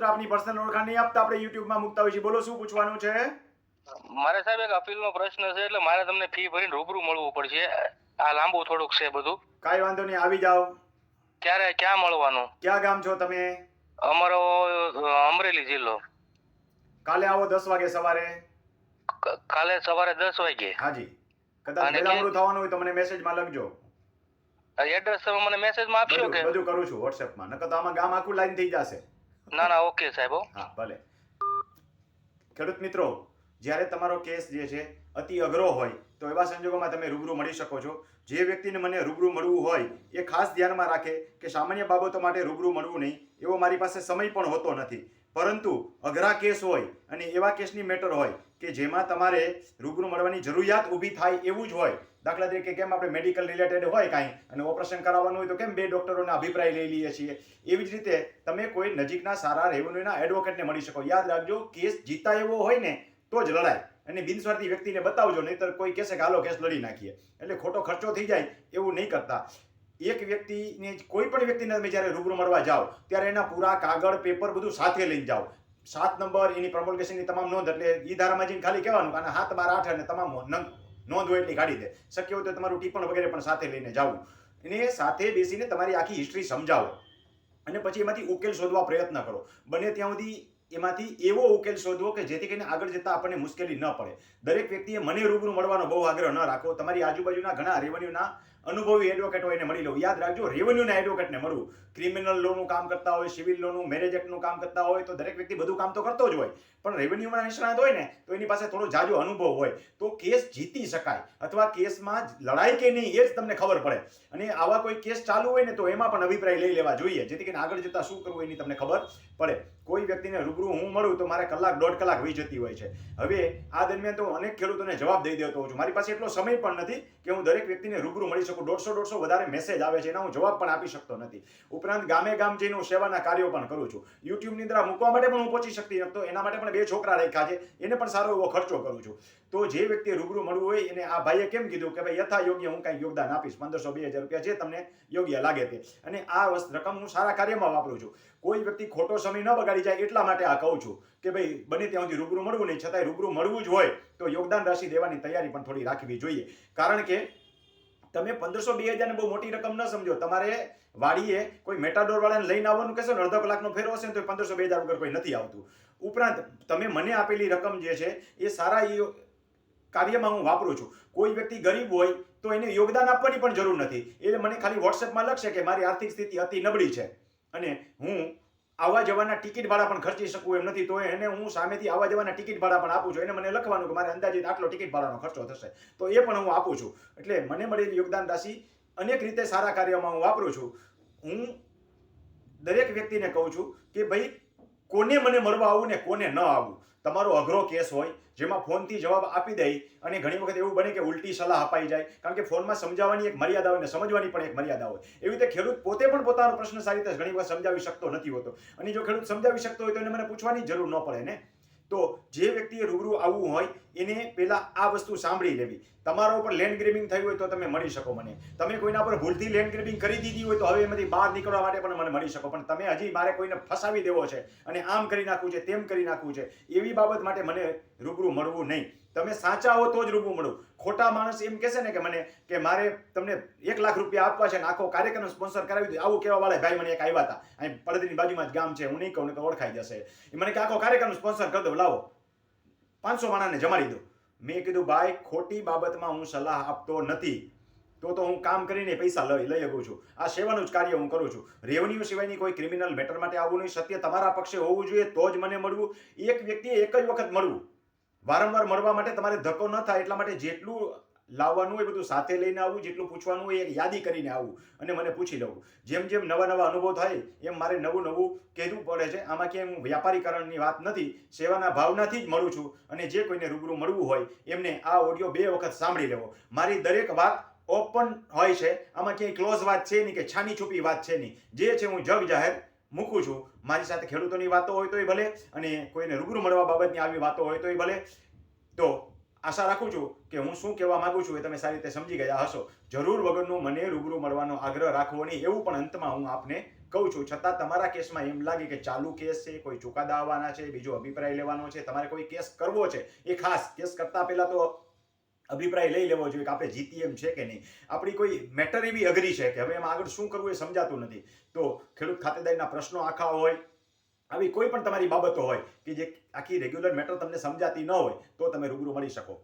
પુત્ર આપની પર્સનલ ઓળખાણ નહીં આપતા આપણે યુટ્યુબમાં મૂકતા હોય છે બોલો શું પૂછવાનું છે? મારે સાહેબ એક અપીલનો પ્રશ્ન છે એટલે મારે તમને ફી ભરીને રૂબરૂ મળવું પડશે. આ લાંબુ થોડુંક છે બધું. કાંઈ વાંધો નહીં આવી જાઓ. ક્યારે ક્યાં મળવાનું? ક્યાં ગામ છો તમે? અમારો અમરેલી જિલ્લો. કાલે આવો દસ વાગે સવારે? કાલે સવારે દસ વાગે. હાજી. કદાચ અને વહેલા કે- મોડું થવાનું હોય તો મને મેસેજમાં લખજો. એડ્રેસ તમે મને મેસેજમાં આપશો કે? બધું કરું છું વોટ્સએપમાં નકર તો આમાં ગામ આખું લાઈન થઈ જશે. ના ના ઓકે સાહેબ હા, ભલે. ખેડૂત મિત્રો, જ્યારે તમારો કેસ જે છે અતિ અઘરો હોય, તો એવા સંજોગોમાં તમે રૂબરૂ મળી શકો છો. જે વ્યક્તિને મને રૂબરૂ મળવું હોય, એ ખાસ ધ્યાનમાં રાખે કે સામાન્ય બાબતો માટે રૂબરૂ મળવું નહીં. એવો મારી પાસે સમય પણ હોતો નથી. પરંતુ અઘરા કેસ હોય અને એવા કેસની મેટર હોય કે જેમાં તમારે રૂબરૂ મળવાની જરૂરિયાત ઊભી થાય એવું જ હોય. દાખલા તરીકે કેમ આપણે મેડિકલ રિલેટેડ હોય કાંઈ અને ઓપરેશન કરાવવાનું હોય તો કેમ બે ડોક્ટરોના અભિપ્રાય લઈ લઈએ છીએ? એવી જ રીતે તમે કોઈ નજીકના સારા રેવન્યુના એડવોકેટને મળી શકો. યાદ રાખજો, કેસ જીતા એવો હોય ને તો જ લડાય. અને બિનસ્વાર્થી વ્યક્તિને બતાવજો, નહીંતર કોઈ કહેશે કે, હાલો, કેસ લડી નાખીએ. એટલે ખોટો ખર્ચો થઈ જાય એવું નહીં કરતા. એક વ્યક્તિને, કોઈ પણ વ્યક્તિને તમે જ્યારે રૂબરૂ મળવા જાઓ, ત્યારે એના પૂરા કાગળ પેપર બધું સાથે લઈને જાઓ. સાત નંબર, એની પ્રમોલકેશનની તમામ નોંધ, એટલે ઈ ધારામાં જઈને ખાલી કહેવાનું અને હાથ બાર આઠ અને તમામ નોંધ હોય એટલી કાઢી દે. શક્ય હોય તો તમારું ટીપણ વગેરે પણ સાથે લઈને જાવું. અને સાથે બેસીને તમારી આખી હિસ્ટ્રી સમજાવો. અને પછી એમાંથી ઉકેલ શોધવા પ્રયત્ન કરો. બને ત્યાં સુધી એમાંથી એવો ઉકેલ શોધવો કે જેથી કરીને આગળ જતા આપણને મુશ્કેલી ન પડે. દરેક વ્યક્તિએ મને રૂબરૂ મળવાનો બહુ આગ્રહ ન રાખો. તમારી આજુબાજુના ઘણા રેવન્યુના અનુભવી એડવોકેટ હોય એને મળી લો યાદ રાખજો રેવન્યુના એડવોકેટને મળવું. ક્રિમિનલ લોનું કામ કરતા હોય સિવિલ લોનું મેરેજ એક્ટનું કામ કરતા હોય, તો દરેક વ્યક્તિ બધું કામ તો કરતો જ હોય. પણ રેવન્યુમાં નિષ્ણાત હોય ને, તો એની પાસે થોડો જાજો અનુભવ હોય. તો કેસ જીતી શકાય. અથવા કેસમાં લડાઈ કે નહીં, એ જ તમને ખબર પડે. અને આવા કોઈ કેસ ચાલુ હોય ને, તો એમાં પણ અભિપ્રાય લઈ લેવા જોઈએ. જેથી કરીને આગળ જતાં શું કરવું એની તમને ખબર પડે. કોઈ વ્યક્તિને રૂબરૂ હું મળું, તો મારે કલાક, દોઢ કલાક વહી જતી હોય છે. હવે આ દરમિયાન તો અનેક ખેડૂતોને જવાબ દઈ દેતો હોઉં છું. મારી પાસે એટલો સમય પણ નથી કે હું દરેક વ્યક્તિને રૂબરૂ મળી શકું. દોઢસો દોઢસો વધારે મેસેજ આવે છે, એના હું જવાબ પણ આપી શકતો નથી. ઉપરાંત ગામે ગામ જઈને હું સેવાના કાર્યો પણ કરું છું. યુટ્યુબની અંદર મૂકવા માટે પણ હું પહોંચી શકતી નહોતો એના માટે પણ બે છોકરા રાખ્યા છે, એને પણ સારો એવો ખર્ચો કરું છું. તો જે વ્યક્તિએ રૂબરૂ મળવું હોય, એને આ ભાઈએ કેમ કીધું કે, ભાઈ યથા યોગ્ય હું કાંઈ યોગદાન આપીશ, પંદરસો બે હજાર રૂપિયા જે તમને યોગ્ય લાગે તે. અને આ રકમ હું સારા કાર્યમાં વાપરું છું. કોઈ વ્યક્તિ ખોટો સમય ન બગાડી જાય એટલા માટે આ કહું છું કે, ભાઈ, બને ત્યાં સુધી રૂબરૂ મળવું નહીં. છતાંય રૂબરૂ મળવું જ હોય, તો યોગદાન રાશિ દેવાની તૈયારી પણ થોડી રાખવી જોઈએ. કારણ કે તમે પંદરસો બે હજાર બહુ મોટી રકમ ન સમજો. તમારે વાડીએ કોઈ મેટાડોર વાળાને લઈને આવવાનું કહેશો ને અડધો કલાકનો ફેરો હશે ને તો પંદરસો બે હજાર વગર કોઈ નથી આવતું. ઉપરાંત તમે મને આપેલી રકમ જે છે એ સારા કાર્યમાં હું વાપરું છું. કોઈ વ્યક્તિ ગરીબ હોય તો એને યોગદાન આપવાની પણ જરૂર નથી. એટલે મને ખાલી વોટ્સએપમાં લખશે કે મારી આર્થિક સ્થિતિ અતિ નબળી છે. અને હું આવવા જવાના ટિકિટ ભાડા પણ ખર્ચી શકું એમ નથી. તો એને હું સામેથી આવવા જવાના ટિકિટ ભાડા પણ આપું છું. એને મને લખવાનું કે મારે અંદાજિત આટલો ટિકિટ ભાડાનો ખર્ચો થશે. તો એ પણ હું આપું છું. એટલે મને મળેલી યોગદાન રાશિ અનેક રીતે સારા કાર્યમાં હું વાપરું છું. હું દરેક વ્યક્તિને કહું છું કે ભાઈ કોને મને મળવા આવું ને કોને ન આવવું તમારો અઘરો કેસ હોય, જેમાં ફોનથી જવાબ આપી દઈ અને ઘણી વખત એવું બને કે ઉલટી સલાહ અપાઈ જાય. કારણ કે ફોનમાં સમજાવવાની એક મર્યાદા હોય ને સમજવાની પણ એક મર્યાદા હોય. એવી રીતે ખેડૂત પોતે પણ પોતાનો પ્રશ્ન સારી રીતે ઘણી વખત સમજાવી શકતો નથી હોતો. અને જો ખેડૂત સમજાવી શકતો હોય તો એને મને પૂછવાની જરૂર ન પડે ને? તો જે વ્યક્તિએ રૂબરૂ આવવું હોય, એને પહેલાં આ વસ્તુ સાંભળી લેવી. તમારા ઉપર લેન્ડ ગ્રેબિંગ થયું હોય તો તમે મળી શકો મને. તમે કોઈના પર ભૂલથી લેન્ડ ગ્રેબિંગ કરી દીધી હોય તો હવે એમાંથી બહાર નીકળવા માટે પણ મને મળી શકો. પણ તમે હજી મારે કોઈને ફસાવી દેવો છે અને આમ કરી નાખવું છે, તેમ કરી નાખવું છે, એવી બાબત માટે મને રૂબરૂ મળવું નહીં. તમે સાચા હો તો જ રૂબરૂ મળું. ખોટા માણસ એમ કહેશે ને કે મને કે મારે તમને એક લાખ રૂપિયા આપવા છે ને આખો કાર્યક્રમ સ્પોન્સર કરાવી દો આવું કહેવા વાળા ભાઈ મને એક આવ્યા હતા. અહીં પડદની બાજુમાં જ ગામ છે, હું નહીં કહું તો ઓળખાઈ જશે. એ મને કે આખો કાર્યક્રમ સ્પોન્સર કરી દો, લાવો. પાંચસો માણાને જમાડી દો. મેં કીધું, ભાઈ, ખોટી બાબતમાં હું સલાહ આપતો નથી. તો તો હું કામ કરીને પૈસા લઈ લઈ શકું છું. આ સેવાનું જ કાર્ય હું કરું છું. રેવન્યુ સિવાયની કોઈ ક્રિમિનલ મેટર માટે આવવું નહીં. સત્ય તમારા પક્ષે હોવું જોઈએ, તો જ મને મળવું. એક વ્યક્તિએ એક જ વખત મળવું. વારંવાર મળવા માટે તમારે ધક્કો ન થાય એટલા માટે જેટલું લાવવાનું હોય બધું સાથે લઈને આવવું જેટલું પૂછવાનું હોય એક યાદી કરીને આવું અને મને પૂછી લઉં. જેમ જેમ નવા નવા અનુભવ થાય, એમ મારે નવું નવું કહેવું પડે છે. આમાં ક્યાંય હું વ્યાપારીકરણની વાત નથી, સેવાના ભાવનાથી જ મળું છું અને જે કોઈને રૂબરૂ મળવું હોય એમને આ ઓડિયો બે વખત સાંભળી લેવો. મારી દરેક વાત ઓપન હોય છે. આમાં ક્યાંય ક્લોઝ વાત છે નહીં કે છાની છુપી વાત છે નહીં. જે છે હું જગ જાહેર મૂકું છું. મારી સાથે ખેડૂતોની વાતો હોય તોય ભલે અને કોઈને રૂબરૂ મળવા બાબતની આવી વાતો હોય તોય ભલે. તો આશા રાખું છું કે હું શું કહેવા માંગુ છું એ તમે સારી રીતે સમજી ગયા હશો. જરૂર વગરનું મને રૂબરૂ મળવાનો આગ્રહ રાખવો નહીં એવું પણ અંતમાં હું આપને કહું છું. છતાં તમારા કેસમાં એમ લાગે કે ચાલુ કેસ છે, કોઈ ચુકાદા આવવાના છે, બીજો અભિપ્રાય લેવાનો છે, તમારે કોઈ કેસ કરવો છે? એ ખાસ કેસ કરતા પહેલા તો અભિપ્રાય લઈ લેવો જોઈએ કે આપણે જીતી એમ છે કે નહીં. આપણી કોઈ મેટર એવી અઘરી છે કે હવે એમાં આગળ શું કરવું એ સમજાતું નથી. તો ખેડૂત ખાતેદારીના પ્રશ્નો આખા હોય, આવી કોઈ પણ તમારી બાબતો હોય કે જે આખી રેગ્યુલર મેટર તમને સમજાતી ન હોય, તો તમે રૂબરૂ મળી શકો.